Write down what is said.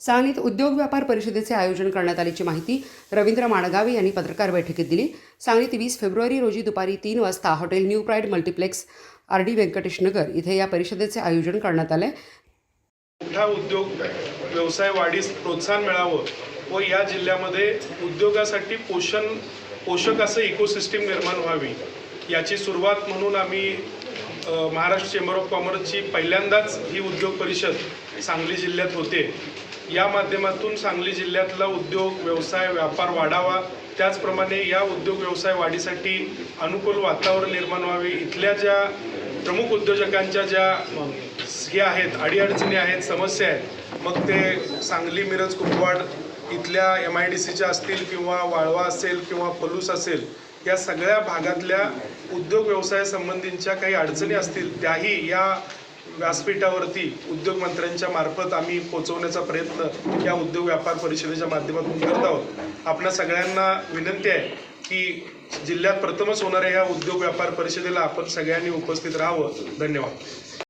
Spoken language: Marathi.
सांगलीत उद्योग व्यापार परिषदेचे आयोजन करण्यात आल्याची माहिती रवींद्र माणगावे यांनी पत्रकार बैठकीत दिली. सांगलीत वीस फेब्रुवारी रोजी दुपारी तीन वाजता hotel new pride multiplex R D Venkatesh Nagar इथे या परिषदेचे आयोजन करण्यात आले. मोठा उद्योग व्यवसाय वाढीस प्रोत्साहन मिळावं व या जिल्ह्यामध्ये उद्योगासाठी पोषण पोषक असं इकोसिस्टीम निर्माण व्हावी याची सुरुवात म्हणून आम्ही महाराष्ट्र चेंबर ऑफ कॉमर्सची पहिल्यांदाच ही उद्योग परिषद सांगली जिल्ह्यात होते. या माध्यमातून सांगली जिल्ह्यातला उद्योग व्यवसाय व्यापार वाढावा. त्याचप्रमाणे या उद्योग व्यवसाय वाढीसाठी अनुकूल वातावरण निर्माण व्हावे. इथल्या ज्या प्रमुख उद्योजकांच्या ज्या हे आहेत अडीअडचणी आहेत समस्या आहेत मग ते सांगली मिरज कुपवाड इथल्या एम आय डी सीच्या असतील किंवा वाळवा असेल किंवा पलूस असेल या सगळ्या भागातल्या उद्योग व्यवसायासंबंधींच्या काही अडचणी असतील त्याही या व्यासपीठावरती उद्योग मंत्र्यांच्या मार्फत आम्ही पोचवण्याचा प्रयत्न या उद्योग व्यापार परिषदेच्या माध्यमातून करत आहोत. आपल्या सगळ्यांना विनंती आहे की जिल्ह्यात प्रथमच होणाऱ्या या उद्योग व्यापार परिषदेला आपण सगळ्यांनी उपस्थित राहावं. धन्यवाद.